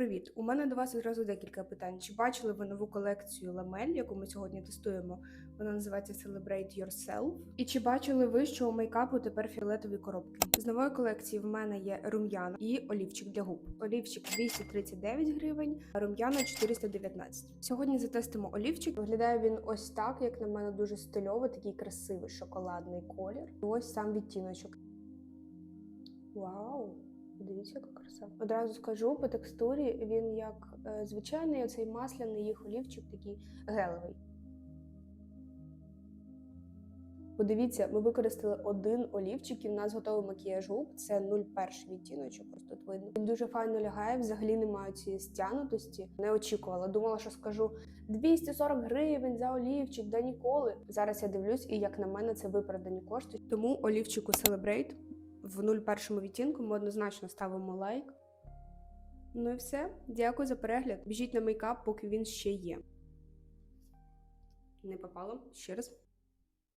Привіт! У мене до вас одразу декілька питань. Чи бачили ви нову колекцію ламель, яку ми сьогодні тестуємо? Вона називається Celebrate Yourself. І чи бачили ви, що у мейкапу тепер фіолетові коробки? З нової колекції в мене є рум'яна і олівчик для губ. Олівчик 239 гривень, а рум'яна 419. Сьогодні затестимо олівчик. Виглядає він ось так, як на мене, дуже стильовий, такий красивий шоколадний колір. І ось сам відтіночок. Вау! Дивіться, яка краса. Одразу скажу по текстурі він як е, звичайний оцей масляний їх олівчик, такий гелевий. Подивіться, ми використали один олівчик, і в нас готовий макіяж губ. Це 01 відтіночок, ось тут видно. Він дуже файно лягає, взагалі немає цієї стянутості. Не очікувала. Думала, що скажу 240 гривень за олівчик, да ніколи. Зараз я дивлюсь, і як на мене, це виправдані кошти. Тому олівчику Celebrate в 01 відтінку ми однозначно ставимо лайк. Ну і все. Дякую за перегляд. Біжіть на мейкап, поки він ще є. Не попало ще раз.